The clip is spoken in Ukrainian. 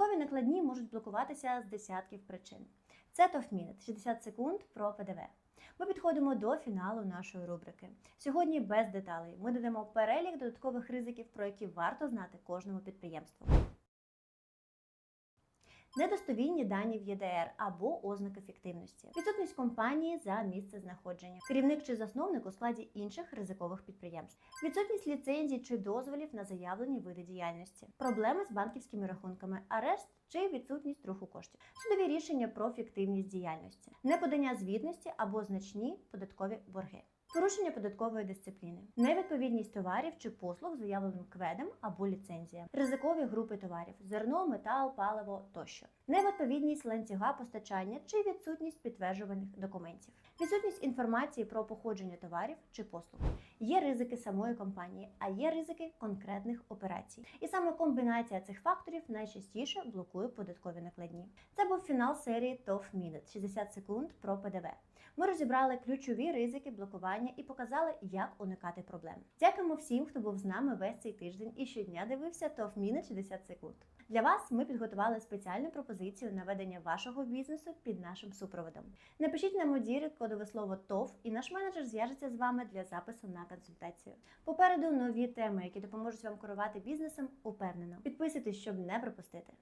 Податкові накладні можуть блокуватися з десятків причин. Це TOF-Minute – 60 секунд про ПДВ. Ми підходимо до фіналу нашої рубрики. Сьогодні без деталей. Ми додамо перелік додаткових ризиків, про які варто знати кожному підприємству. Недостовільні дані в ЄДР або ознаки фіктивності, відсутність компанії за місце знаходження, керівник чи засновник у складі інших ризикових підприємств, відсутність ліцензій чи дозволів на заявлені види діяльності, проблеми з банківськими рахунками, арешт чи відсутність руху коштів, судові рішення про фіктивність діяльності, неподання звітності або значні податкові борги. Порушення податкової дисципліни, невідповідність товарів чи послуг заявленим кведом або ліцензія, ризикові групи товарів, зерно, метал, паливо тощо, невідповідність ланцюга постачання чи відсутність підтверджуваних документів, відсутність інформації про походження товарів чи послуг. Є ризики самої компанії, а є ризики конкретних операцій. І саме комбінація цих факторів найчастіше блокує податкові накладні. Це був фінал серії TOF Minute – 60 секунд про ПДВ. Ми розібрали ключові ризики блокування і показали, як уникати проблем. Дякуємо всім, хто був з нами весь цей тиждень і щодня дивився ТОВ Міни 60 секунд. Для вас ми підготували спеціальну пропозицію на ведення вашого бізнесу під нашим супроводом. Напишіть нам у дірі кодове слово ТОВ, і наш менеджер зв'яжеться з вами для запису на консультацію. Попереду нові теми, які допоможуть вам керувати бізнесом упевнено. Підписуйтесь, щоб не пропустити.